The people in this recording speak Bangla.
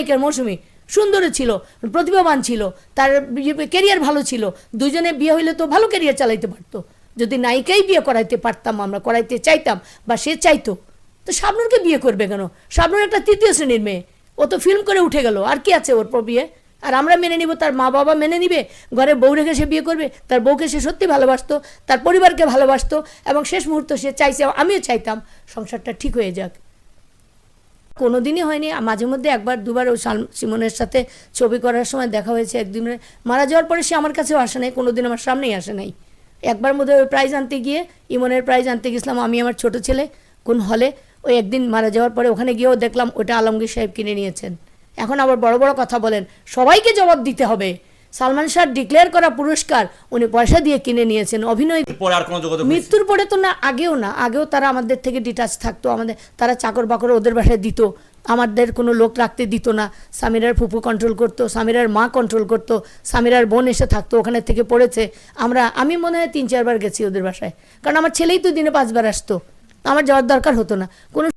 নায়িকার মৌসুমি। সুন্দরী ছিল, প্রতিভাবান ছিল, তার কেরিয়ার ভালো ছিল। দুজনে বিয়ে হইলে তো ভালো কেরিয়ার চালাইতে পারতো। যদি নায়িকাই বিয়ে করাইতে পারতাম, আমরা করাইতে চাইতাম বা সে চাইতো, তো শাবনুরকে বিয়ে করবে কেন? শাবনুর একটা তৃতীয় শ্রেণির মেয়ে। ও তো ফিল্ম করে উঠে গেল, আর কি আছে ওর পর বিয়ে? আর আমরা মেনে নিব, তার মা বাবা মেনে নিবে, ঘরে বউ রেখে সে বিয়ে করবে, তার বউকে সে সত্যি ভালোবাসতো, তার পরিবারকে ভালোবাসতো, এবং শেষ মুহূর্ত সে চাইছে, আমিও চাইতাম, সংসারটা ঠিক হয়ে যাক। কোনোদিনই হয়নি। মাঝে মধ্যে একবার, দুবার ওই সিমনের সাথে ছবি করার সময় দেখা হয়েছে একদিন মারা যাওয়ার পরে সে আমার কাছেও আসে নাই কোনো দিন আমার সামনেই আসে নাই। একবার মধ্যে ওই প্রাইজ আনতে গিয়ে, ইমনের প্রাইজ আনতে গেছিলাম, আমি আমার ছোট ছেলে, কোন হলে ওই একদিন মারা যাওয়ার পরে ওখানে গিয়েও দেখলাম, ওটা আলমগীর সাহেব কিনে নিয়েছেন। এখন আবার বড় বড় কথা বলেন, সবাইকে জবাব দিতে হবে। সালমান শাহ ডিক্লেয়ার করা পুরস্কার উনি পয়সা দিয়ে কিনে নিয়েছেন অভিনয়? মৃত্যুর পরে তো না আগেও না আগেও তারা আমাদের থেকে ডিটাচ থাকতো আমাদের তারা চাকর বাকর ওদের বাসায় দিত আমাদের কোনো লোক রাখতে দিত না সামিরার ফুপু কন্ট্রোল করতো সামিরার মা কন্ট্রোল করতো সামিরার বোন এসে থাকতো ওখানে থেকে পড়েছে আমরা আমি মনে হয় তিন চারবার গেছি ওদের বাসায় কারণ আমার ছেলেই তো দিনে পাঁচবার আসতো আমার যাওয়ার দরকার হতো না কোনো